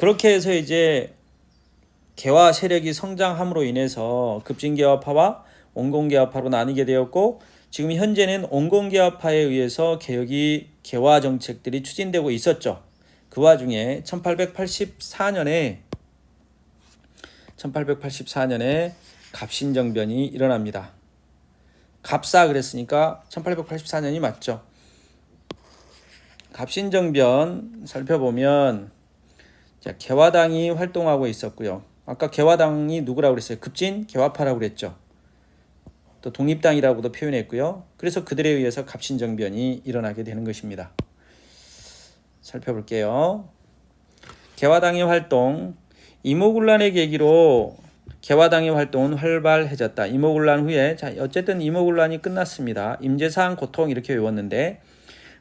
그렇게 해서 이제 개화 세력이 성장함으로 인해서 급진개화파와 온건개화파로 나뉘게 되었고 지금 현재는 온건개화파에 의해서 개혁이 개화 정책들이 추진되고 있었죠. 그 와중에 1884년에 1884년에 갑신정변이 일어납니다. 갑사 그랬으니까 1884년이 맞죠. 갑신정변 살펴보면 자, 개화당이 활동하고 있었고요. 아까 개화당이 누구라고 그랬어요? 급진 개화파라고 그랬죠. 또 독립당이라고도 표현했고요. 그래서 그들에 의해서 갑신정변이 일어나게 되는 것입니다. 살펴볼게요. 개화당의 활동 이모군란의 계기로 개화당의 활동은 활발해졌다. 이모군란 후에 자 어쨌든 이모군란이 끝났습니다. 임재상 고통 이렇게 외웠는데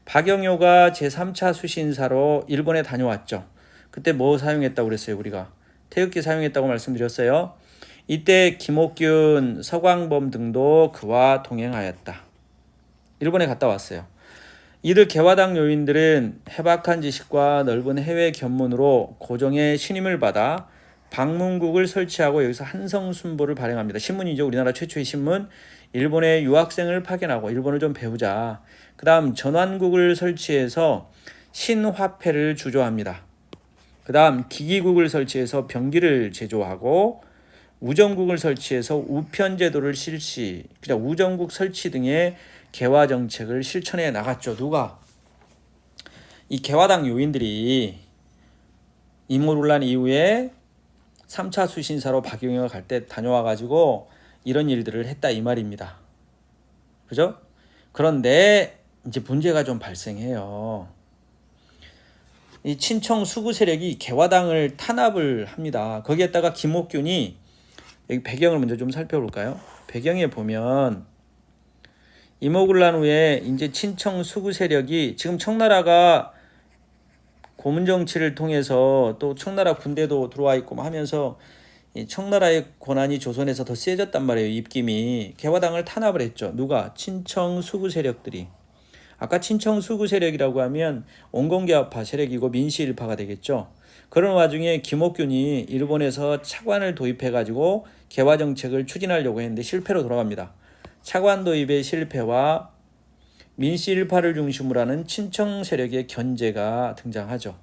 박영효가 제3차 수신사로 일본에 다녀왔죠. 그때 뭐 사용했다고 그랬어요, 우리가? 태극기 사용했다고 말씀드렸어요. 이때 김옥균, 서광범 등도 그와 동행하였다. 일본에 갔다 왔어요. 이들 개화당 요인들은 해박한 지식과 넓은 해외 견문으로 고종의 신임을 받아 방문국을 설치하고 여기서 한성순보를 발행합니다. 신문이죠. 우리나라 최초의 신문. 일본에 유학생을 파견하고 일본을 좀 배우자. 그 다음 전환국을 설치해서 신화폐를 주조합니다. 그 다음 기기국을 설치해서 병기를 제조하고 우정국을 설치해서 우편 제도를 실시, 그냥 우정국 설치 등의 개화 정책을 실천해 나갔죠. 누가? 이 개화당 요인들이 임오논란 이후에 3차 수신사로 박용희가 갈 때 다녀와 가지고 이런 일들을 했다 이 말입니다. 그죠? 그런데 이제 문제가 좀 발생해요. 이 친청 수구 세력이 개화당을 탄압을 합니다. 거기에다가 김옥균이 여기 배경을 먼저 좀 살펴볼까요? 배경에 보면 이모군란 후에 이제 친청 수구 세력이 지금 청나라가 고문 정치를 통해서 또 청나라 군대도 들어와 있고 뭐 하면서 이 청나라의 권한이 조선에서 더 세졌단 말이에요. 입김이 개화당을 탄압을 했죠. 누가 친청 수구 세력들이 아까 친청 수구 세력이라고 하면 온건개화파 세력이고 민시 일파가 되겠죠. 그런 와중에 김옥균이 일본에서 차관을 도입해 가지고 개화 정책을 추진하려고 했는데 실패로 돌아갑니다. 차관 도입의 실패와 민씨 일파를 중심으로 하는 친청 세력의 견제가 등장하죠.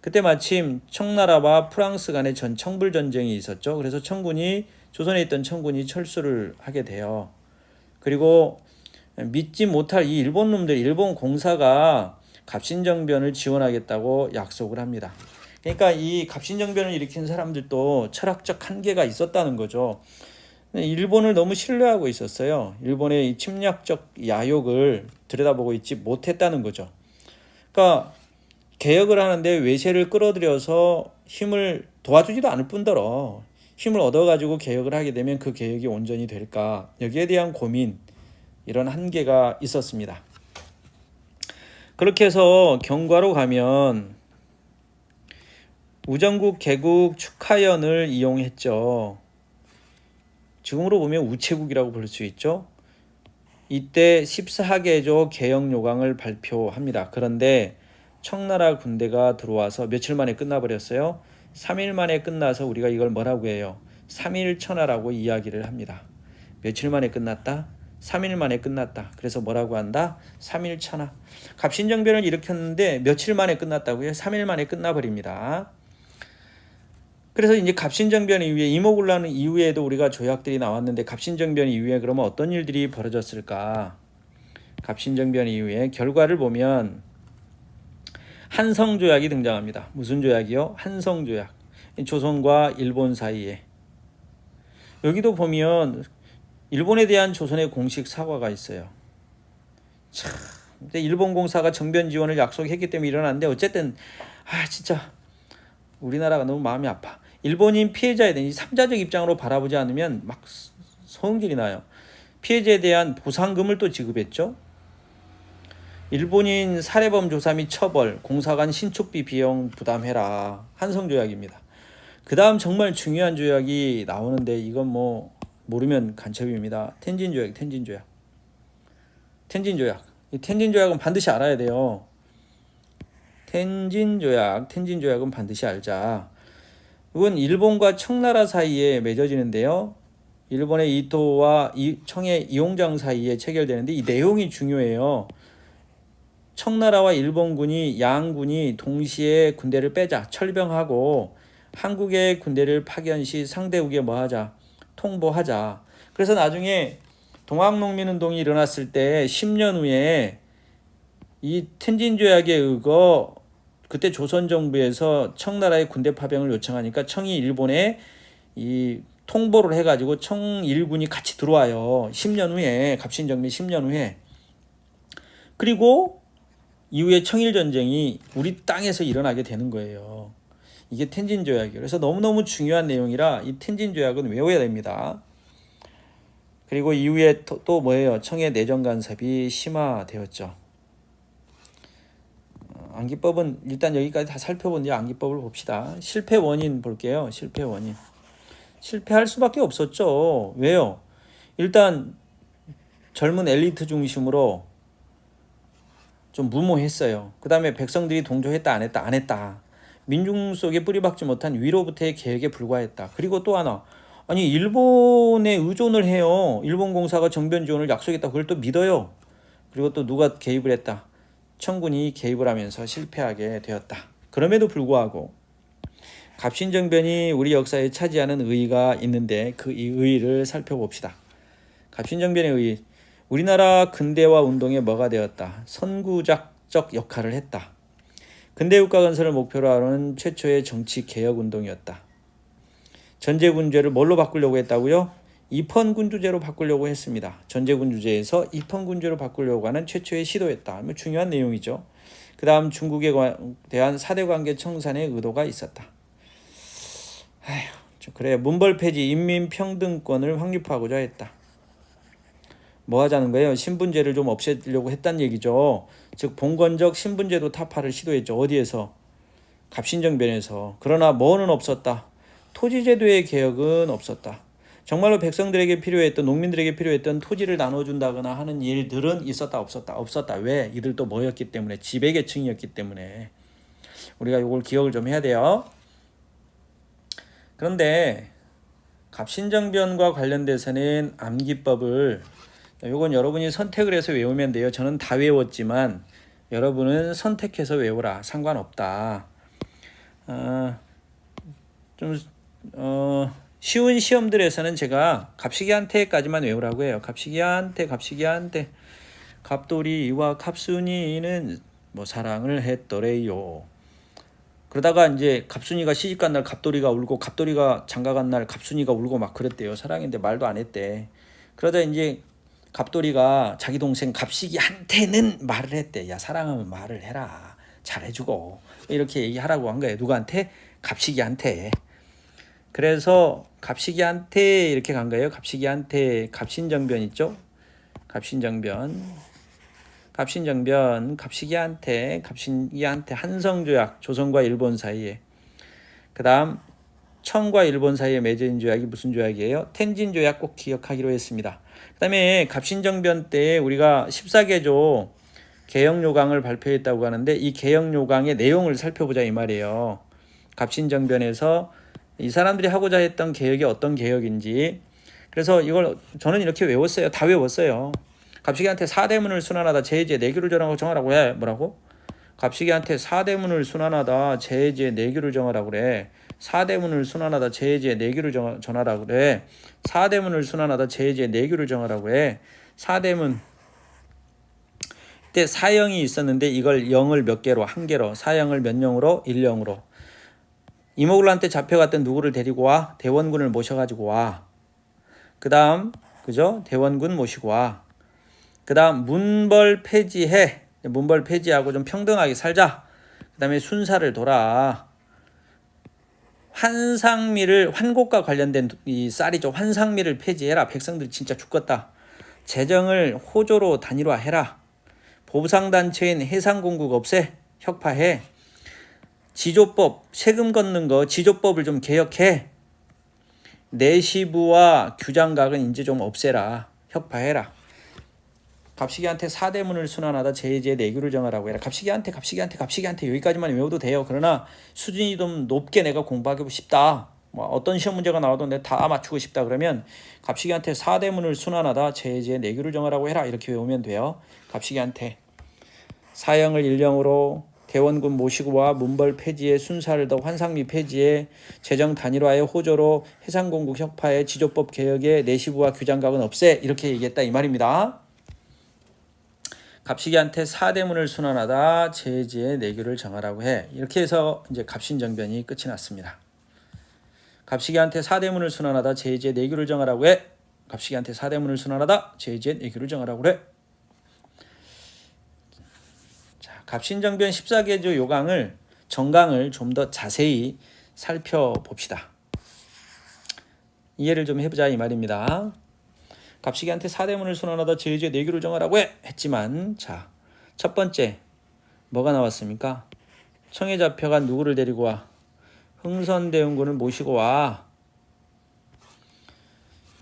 그때 마침 청나라와 프랑스 간의 전 청불 전쟁이 있었죠. 그래서 청군이 조선에 있던 청군이 철수를 하게 돼요. 그리고 믿지 못할 이 일본 놈들, 일본 공사가 갑신정변을 지원하겠다고 약속을 합니다. 그러니까 이 갑신정변을 일으킨 사람들도 철학적 한계가 있었다는 거죠. 일본을 너무 신뢰하고 있었어요. 일본의 이 침략적 야욕을 들여다보고 있지 못했다는 거죠. 그러니까 개혁을 하는데 외세를 끌어들여서 힘을 도와주지도 않을 뿐더러 힘을 얻어가지고 개혁을 하게 되면 그 개혁이 온전히 될까 여기에 대한 고민 이런 한계가 있었습니다. 그렇게 해서 경과로 가면 우정국 개국 축하연을 이용했죠. 지금으로 보면 우체국이라고 부를 수 있죠. 이때 14개조 개혁 요강을 발표합니다. 그런데 청나라 군대가 들어와서 며칠 만에 끝나버렸어요. 3일 만에 끝나서 우리가 이걸 뭐라고 해요? 3일 천하라고 이야기를 합니다. 며칠 만에 끝났다? 3일 만에 끝났다. 그래서 뭐라고 한다? 3일 천하. 갑신정변을 일으켰는데 며칠 만에 끝났다고요? 3일 만에 끝나버립니다. 그래서 이제 갑신정변 이후에 이모군란 이후에도 우리가 조약들이 나왔는데 갑신정변 이후에 그러면 어떤 일들이 벌어졌을까? 갑신정변 이후에 결과를 보면 한성조약이 등장합니다. 무슨 조약이요? 한성조약. 조선과 일본 사이에 여기도 보면 일본에 대한 조선의 공식 사과가 있어요. 참, 근데 일본 공사가 정변 지원을 약속했기 때문에 일어났는데 어쨌든 아 진짜 우리나라가 너무 마음이 아파. 일본인 피해자에 대한 삼자적 입장으로 바라보지 않으면 막 성질이 나요. 피해자에 대한 보상금을 또 지급했죠. 일본인 살해범 조사 및 처벌, 공사관 신축비 비용 부담해라. 한성 조약입니다. 그 다음 정말 중요한 조약이 나오는데 이건 뭐 모르면 간첩입니다. 텐진 조약, 텐진 조약. 텐진 조약. 이 텐진 조약은 반드시 알아야 돼요. 텐진 조약, 텐진 조약은 반드시 알자. 이건 일본과 청나라 사이에 맺어지는데요. 일본의 이토와 이, 청의 이용장 사이에 체결되는데 이 내용이 중요해요. 청나라와 일본군이 양군이 동시에 군대를 빼자 철병하고 한국의 군대를 파견 시 상대국에 뭐하자 통보하자. 그래서 나중에 동학농민운동이 일어났을 때 10년 후에 이 텐진 조약에 의거 그때 조선 정부에서 청나라의 군대 파병을 요청하니까 청이 일본에 이 통보를 해가지고 청일군이 같이 들어와요. 10년 후에 갑신정민 10년 후에 그리고 이후에 청일 전쟁이 우리 땅에서 일어나게 되는 거예요. 이게 텐진 조약이에요. 그래서 너무너무 중요한 내용이라 이 텐진 조약은 외워야 됩니다. 그리고 이후에 또, 또 뭐예요? 청의 내정 간섭이 심화되었죠. 어, 암기법은 일단 여기까지 다 살펴본 뒤에 암기법을 봅시다. 실패 원인 볼게요. 실패 원인. 실패할 수밖에 없었죠. 왜요? 일단 젊은 엘리트 중심으로 좀 무모했어요. 그 다음에 백성들이 동조했다 안 했다 안 했다. 민중 속에 뿌리박지 못한 위로부터의 계획에 불과했다. 그리고 또 하나 아니 일본에 의존을 해요. 일본 공사가 정변 지원을 약속했다. 그걸 또 믿어요. 그리고 또 누가 개입을 했다. 청군이 개입을 하면서 실패하게 되었다. 그럼에도 불구하고 갑신정변이 우리 역사에 차지하는 의의가 있는데 그이 의의를 살펴봅시다. 갑신정변의 의의 우리나라 근대화 운동에 뭐가 되었다. 선구작적 역할을 했다. 근대 국가 건설을 목표로 하는 최초의 정치 개혁 운동이었다. 전제군주제를 뭘로 바꾸려고 했다고요? 입헌군주제로 바꾸려고 했습니다. 전제군주제에서 입헌군주제로 바꾸려고 하는 최초의 시도였다. 뭐 중요한 내용이죠. 그 다음 중국에 대한 사대관계 청산의 의도가 있었다. 아휴, 그래 문벌 폐지 인민평등권을 확립하고자 했다. 뭐 하자는 거예요? 신분제를 좀 없애려고 했단 얘기죠. 즉 봉건적 신분제도 타파를 시도했죠. 어디에서? 갑신정변에서. 그러나 뭐는 없었다. 토지제도의 개혁은 없었다. 정말로 백성들에게 필요했던 농민들에게 필요했던 토지를 나눠준다거나 하는 일들은 있었다 없었다 없었다 왜 이들도 뭐였기 때문에 지배계층이었기 때문에 우리가 이걸 기억을 좀 해야 돼요. 그런데 갑신정변과 관련돼서는 암기법을 이건 여러분이 선택을 해서 외우면 돼요. 저는 다 외웠지만 여러분은 선택해서 외우라 상관없다. 어, 좀 어, 쉬운 시험들에서는 제가 갑시기한테까지만 외우라고 해요. 갑시기한테 갑시기한테 갑돌이와 갑순이는 뭐 사랑을 했더래요. 그러다가 이제 갑순이가 시집 간 날 갑돌이가 울고 갑돌이가 장가 간 날 갑순이가 울고 막 그랬대요. 사랑인데 말도 안 했대. 그러다 이제 갑돌이가 자기 동생 갑식이한테는 말을 했대. 야 사랑하면 말을 해라. 잘해주고 이렇게 얘기하라고 한 거예요. 누구한테? 갑식이한테. 그래서 갑식이한테 이렇게 간 거예요. 갑식이한테 갑신정변 있죠? 갑신정변. 갑신정변 갑시기한테 갑신기한테 한성조약 조선과 일본 사이에 그다음 청과 일본 사이에 맺어진 조약이 무슨 조약이에요? 텐진 조약 꼭 기억하기로 했습니다. 그다음에 갑신정변 때 우리가 14개조 개혁 요강을 발표했다고 하는데 이 개혁 요강의 내용을 살펴보자 이 말이에요. 갑신정변에서 이 사람들이 하고자 했던 개혁이 어떤 개혁인지 그래서 이걸 저는 이렇게 외웠어요. 다 외웠어요. 갑시기한테 사대문을 순환하다 제재 내규를 정하고 정하라고 해. 뭐라고? 갑시기한테 사대문을 순환하다 제재 내규를 정하라고 그래. 사대문을 순환하다 제재 내규를 정, 전하라고 그래. 사대문을 순환하다 제재 내규를 정하라고 해. 사대문 때 사형이 있었는데 이걸 0을 몇 개로 한 개로 사형을 몇 영으로 1영으로 이모글한테 잡혀갔던 누구를 데리고 와 대원군을 모셔가지고 와. 그다음 그죠 대원군 모시고 와. 그 다음 문벌 폐지해. 문벌 폐지하고 좀 평등하게 살자. 그 다음에 순사를 돌아. 환상미를 환곡과 관련된 이 쌀이죠. 환상미를 폐지해라. 백성들 진짜 죽겠다. 재정을 호조로 단일화해라. 보상단체인 해상공국 없애. 혁파해. 지조법 세금 걷는 거 지조법을 좀 개혁해. 내시부와 규장각은 이제 좀 없애라. 혁파해라. 갑시기한테 사대문을 순환하다 제재 내규를 정하라고 해라. 갑시기한테 갑시기한테 갑시기한테 여기까지만 외워도 돼요. 그러나 수준이 좀 높게 내가 공부하고 싶다. 뭐 어떤 시험 문제가 나와도 내가 다 맞추고 싶다 그러면 갑시기한테 사대문을 순환하다 제재 내규를 정하라고 해라. 이렇게 외우면 돼요. 갑시기한테 사형을 일령으로 대원군 모시고 와 문벌 폐지에 순사를 더 환상미 폐지에 재정 단일화의 호조로 해상공국 혁파의 지조법 개혁에 내시부와 규장각은 없애 이렇게 얘기했다 이 말입니다. 갑시기한테 사대문을 순환하다 제지의 내규를 정하라고 해 이렇게 해서 이제 갑신정변이 끝이 났습니다. 갑시기한테 사대문을 순환하다 제지의 내규를 정하라고 해 갑시기한테 사대문을 순환하다 제지의 내규를 정하라고 그래 갑신정변 14개조 요강을 정강을 좀 더 자세히 살펴봅시다. 이해를 좀 해보자 이 말입니다. 갑시기한테 사대문을 순환하다 제주의 내규를 정하라고 해 했지만 자 첫 번째 뭐가 나왔습니까? 청에 잡혀간 누구를 데리고 와? 흥선대원군을 모시고 와.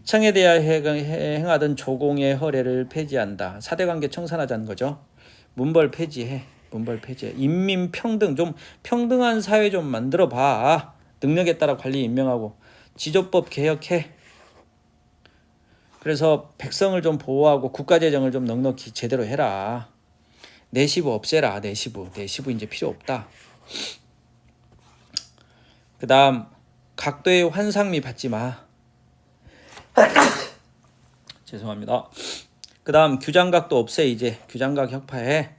청에 대하 행하던 조공의 허례를 폐지한다. 사대관계 청산하자는 거죠. 문벌 폐지해. 문벌 폐지해. 인민 평등 좀 평등한 사회 좀 만들어 봐. 능력에 따라 관리 임명하고 지조법 개혁해. 그래서 백성을 좀 보호하고 국가 재정을 좀 넉넉히 제대로 해라. 내시부 없애라. 내시부. 내시부 이제 필요 없다. 그다음 각도의 환상미 받지 마. 죄송합니다. 그다음 규장각도 없애 이제 규장각 혁파해.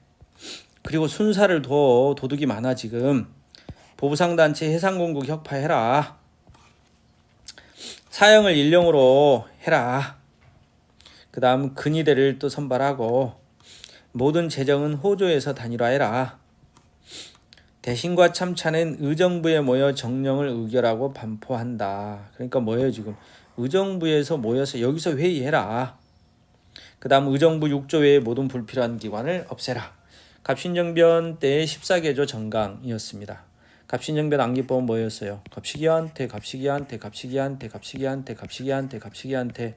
그리고 순사를 더 도둑이 많아 지금 보부상단체 해상공국 혁파해라. 사형을 일령으로 해라. 그 다음 근위대를 또 선발하고 모든 재정은 호조에서 단일화해라. 대신과 참차는 의정부에 모여 정령을 의결하고 반포한다. 그러니까 뭐예요 지금 의정부에서 모여서 여기서 회의해라. 그 다음 의정부 6조 외의 모든 불필요한 기관을 없애라. 갑신정변 때의 14개조 정강이었습니다. 갑신정변 암기법은 뭐였어요? 갑시기한테 갑시기한테 갑시기한테 갑시기한테 갑시기한테 갑시기한테 갑시기한테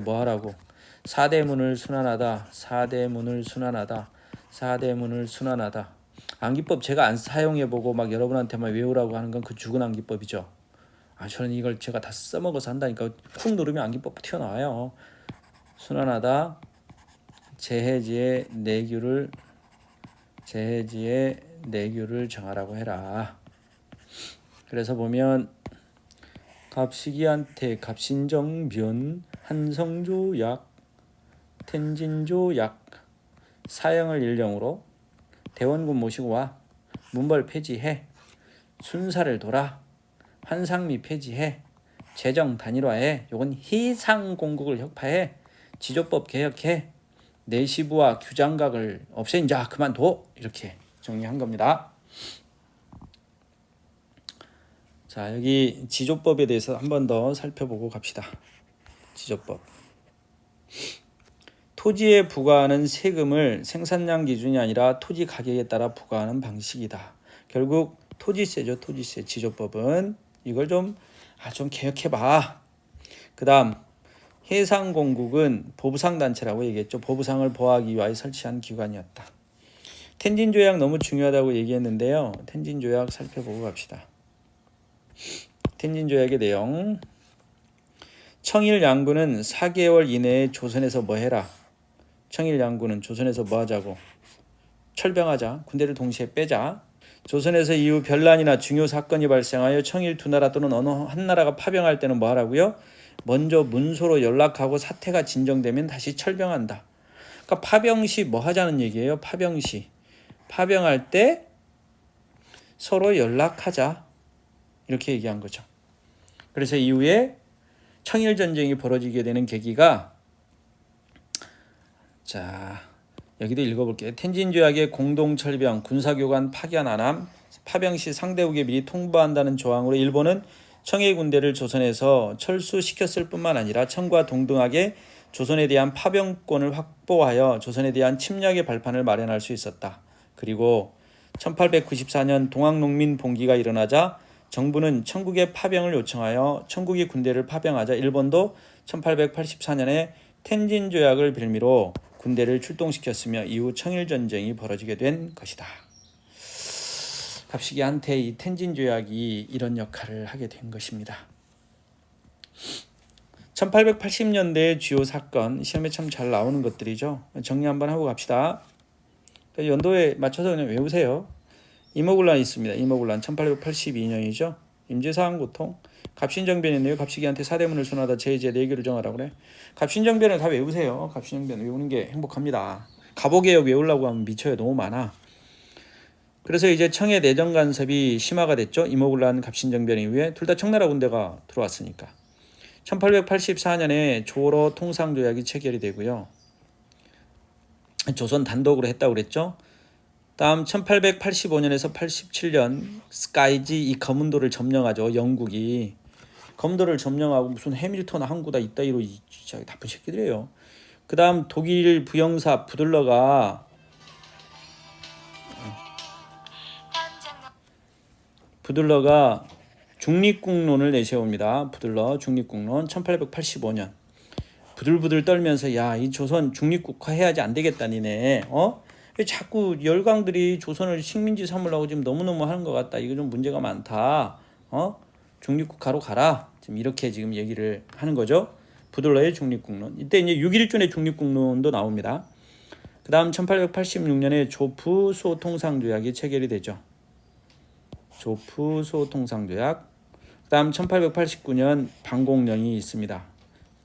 뭐 하라고? 사대문을 순환하다 사대문을 순환하다 사대문을 순환하다 암기법 제가 안 사용해 보고 막 여러분한테만 외우라고 하는 건 그 죽은 암기법이죠. 아 저는 이걸 제가 다 써먹어서 한다니까 쿵 누르면 암기법 튀어나와요. 순환하다 재해지의 내규를 재해지의 내규를 정하라고 해라. 그래서 보면 갑시기한테 갑신정변 한성조약 텐진조약 사형을 일령으로 대원군 모시고 와. 문벌 폐지해. 순사를 돌아. 환상미 폐지해. 재정 단일화해. 요건 희상공국을 혁파해. 지조법 개혁해. 내시부와 규장각을 없앤 자 그만둬. 이렇게 정리한 겁니다. 자 여기 지조법에 대해서 한 번 더 살펴보고 갑시다. 지조법 토지에 부과하는 세금을 생산량 기준이 아니라 토지 가격에 따라 부과하는 방식이다. 결국 토지세죠 토지세 지조법은 이걸 좀 아, 좀 개혁해봐. 그 다음 해상공국은 보부상 단체라고 얘기했죠. 보부상을 보호하기 위하여 설치한 기관이었다. 텐진 조약 너무 중요하다고 얘기했는데요. 텐진 조약 살펴보고 갑시다. 텐진 조약의 내용. 청일 양군은 4개월 이내에 조선에서 뭐 해라. 청일 양군은 조선에서 뭐 하자고. 철병하자. 군대를 동시에 빼자. 조선에서 이후 변란이나 중요 사건이 발생하여 청일 두 나라 또는 어느 한 나라가 파병할 때는 뭐 하라고요? 먼저 문서로 연락하고 사태가 진정되면 다시 철병한다. 그러니까 파병 시뭐 하자는 얘기예요? 파병 시 파병할 때 서로 연락하자 이렇게 얘기한 거죠. 그래서 이후에 청일 전쟁이 벌어지게 되는 계기가 자 여기도 읽어볼게요. 텐진 조약의 공동 철병 군사교관 파견 안함 파병 시 상대국에 미리 통보한다는 조항으로 일본은 청해 군대를 조선에서 철수시켰을 뿐만 아니라 청과 동등하게 조선에 대한 파병권을 확보하여 조선에 대한 침략의 발판을 마련할 수 있었다. 그리고 1894년 동학농민 봉기가 일어나자 정부는 청국의 파병을 요청하여 청국이 군대를 파병하자 일본도 1884년에 텐진 조약을 빌미로 군대를 출동시켰으며 이후 청일 전쟁이 벌어지게 된 것이다. 갑시기한테 이 텐진 조약이 이런 역할을 하게 된 것입니다. 1880년대 주요 사건 시험에 참 잘 나오는 것들이죠. 정리 한번 하고 갑시다. 연도에 맞춰서 그냥 외우세요. 이모군란이 있습니다. 이모군란 1882년이죠. 임제사항 고통 갑신정변이네요. 갑시기한테 사대문을 순하다 제이제 네 개를 정하라고 그래. 갑신정변을 다 외우세요. 갑신정변 외우는 게 행복합니다. 갑오개혁 외우려고 하면 미쳐요. 너무 많아. 그래서 이제 청의 내정 간섭이 심화가 됐죠. 이모군란 갑신정변 이후에 둘다 청나라 군대가 들어왔으니까. 1884년에 조로 통상조약이 체결이 되고요. 조선 단독으로 했다고 그랬죠. 다음 1885년에서 87년 스카이지 이 검은도를 점령하죠. 영국이 검도를 점령하고 무슨 해밀턴 항구다 이따위로 이 진짜 나쁜 새끼들이에요. 그 다음 독일 부영사 부들러가 부들러가 중립국론을 내세웁니다. 부들러 중립국론 1885년 부들부들 떨면서 야 이 조선 중립국화 해야지 안 되겠다 니네 어? 왜 자꾸 열강들이 조선을 식민지 삼으려고 지금 너무너무 하는 것 같다. 이거 좀 문제가 많다. 어? 중립국화로 가라. 지금 이렇게 지금 얘기를 하는 거죠. 부들러의 중립국론. 이때 이제 6.1준의 중립국론도 나옵니다. 그 다음 1886년에 조프 소통상 조약이 체결이 되죠. 조프 소통상 조약. 그 다음 1889년 방공령이 있습니다.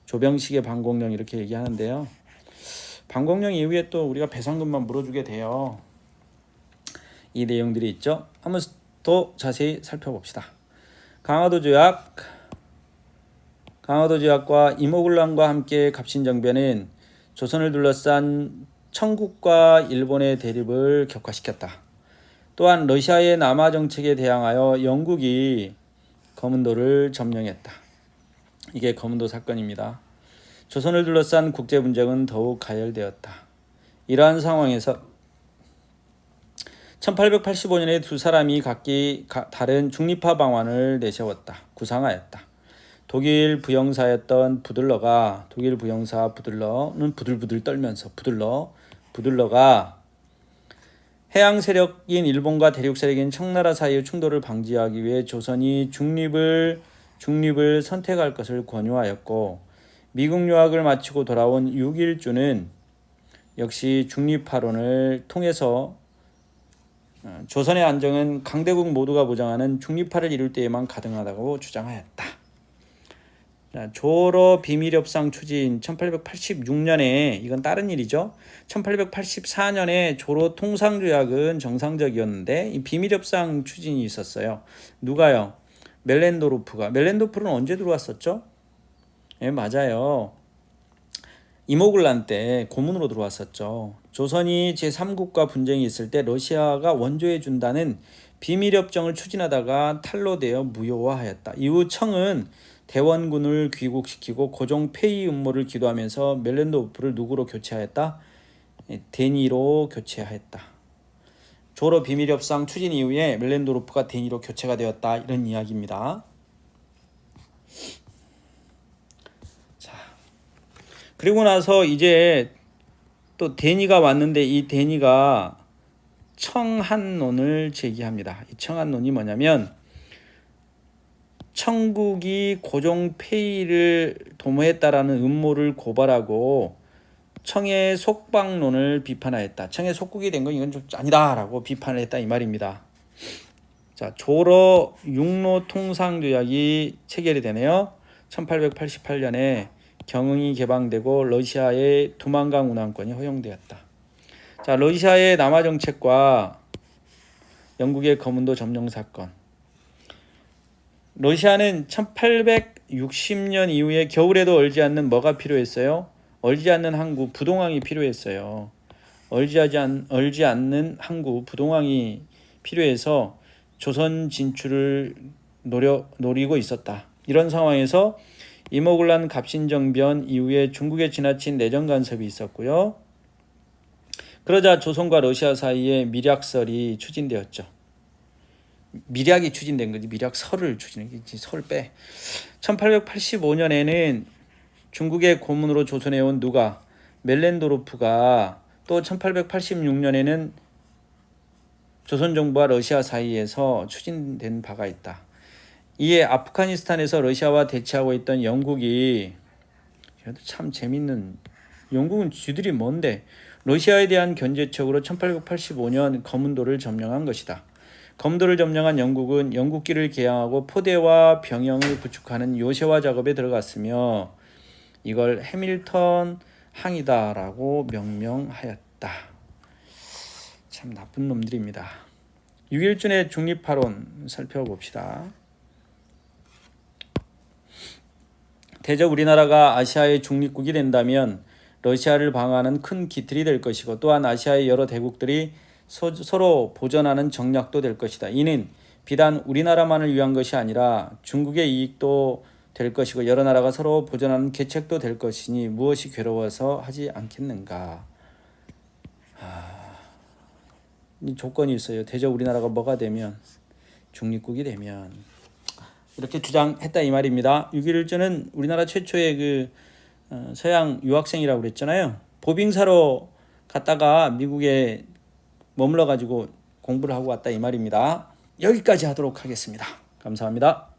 조병식의 방공령 이렇게 얘기하는데요. 방공령 이후에 또 우리가 배상금만 물어주게 돼요. 이 내용들이 있죠. 한번 더 자세히 살펴봅시다. 강화도 조약 강화도 조약과 이모군란과 함께 갑신정변은 조선을 둘러싼 청국과 일본의 대립을 격화시켰다. 또한 러시아의 남하 정책에 대항하여 영국이 검은도를 점령했다. 이게 검은도 사건입니다. 조선을 둘러싼 국제 분쟁은 더욱 가열되었다. 이러한 상황에서 1885년에 두 사람이 각기 다른 중립화 방안을 내세웠다. 구상하였다. 독일 부영사였던 부들러가 독일 부영사 부들러는 부들부들 떨면서 부들러 부들러가 해양 세력인 일본과 대륙 세력인 청나라 사이의 충돌을 방지하기 위해 조선이 중립을 중립을 선택할 것을 권유하였고 미국 유학을 마치고 돌아온 6일주는 역시 중립파론을 통해서 어, 조선의 안정은 강대국 모두가 보장하는 중립파를 이룰 때에만 가능하다고 주장하였다. 조로 비밀협상 추진 1886년에 이건 다른 일이죠. 1884년에 조로 통상조약은 정상적이었는데 이 비밀협상 추진이 있었어요. 누가요? 멜렌도르프가 멜렌도르프는 언제 들어왔었죠? 예, 맞아요. 이모글란 때 고문으로 들어왔었죠. 조선이 제3국과 분쟁이 있을 때 러시아가 원조해 준다는 비밀협정을 추진하다가 탄로되어 무효화하였다. 이후 청은 대원군을 귀국시키고 고종 폐위 음모를 기도하면서 멜렌도프를 누구로 교체하였다? 예, 데니로 교체하였다. 조로 비밀협상 추진 이후에 멜렌도르프가 데니로 교체가 되었다 이런 이야기입니다. 그리고 나서 이제 또 데니가 왔는데 이 데니가 청한론을 제기합니다. 이 청한론이 뭐냐면 청국이 고종 폐위를 도모했다라는 음모를 고발하고 청의 속방론을 비판하였다. 청의 속국이 된 건 이건 좀 아니다라고 비판을 했다 이 말입니다. 자, 조러 육로 통상 조약이 체결이 되네요. 1888년에 경응이 개방되고 러시아의 두만강 운항권이 허용되었다. 자, 러시아의 남하 정책과 영국의 거문도 점령 사건. 러시아는 1860년 이후에 겨울에도 얼지 않는 뭐가 필요했어요? 얼지 않는 항구 부동항이 필요했어요. 얼지 하지 않, 얼지 않는 항구 부동항이 필요해서 조선 진출을 노려 노리고 있었다. 이런 상황에서 이모글란 갑신정변 이후에 중국에 지나친 내정 간섭이 있었고요. 그러자 조선과 러시아 사이에 밀약설이 추진되었죠. 미략이 추진된 거지 미략설을 추진한 거지 설 빼. 1885년에는 중국의 고문으로 조선에 온 누가 멜렌도르프가 또 1886년에는 조선 정부와 러시아 사이에서 추진된 바가 있다. 이에 아프가니스탄에서 러시아와 대치하고 있던 영국이 참 재밌는 영국은 쥐들이 뭔데 러시아에 대한 견제책으로 1885년 검은도를 점령한 것이다. 검도를 점령한 영국은 영국기를 개항하고 포대와 병영을 구축하는 요새화 작업에 들어갔으며 이걸 해밀턴 항이다라고 명명하였다. 참 나쁜 놈들입니다. 6일준의 중립파론 살펴봅시다. 대적 우리나라가 아시아의 중립국이 된다면 러시아를 방어하는 큰 기틀이 될 것이고 또한 아시아의 여러 대국들이 소, 서로 보전하는 정략도 될 것이다. 이는 비단 우리나라만을 위한 것이 아니라 중국의 이익도 될 것이고 여러 나라가 서로 보전하는 계책도 될 것이니 무엇이 괴로워서 하지 않겠는가. 아, 이 조건이 있어요. 대적 우리나라가 뭐가 되면 중립국이 되면 이렇게 주장했다 이 말입니다. 6.1일전은 우리나라 최초의 그 어, 서양 유학생이라고 그랬잖아요. 보빙사로 갔다가 미국에 머물러 가지고 공부를 하고 왔다 이 말입니다. 여기까지 하도록 하겠습니다. 감사합니다.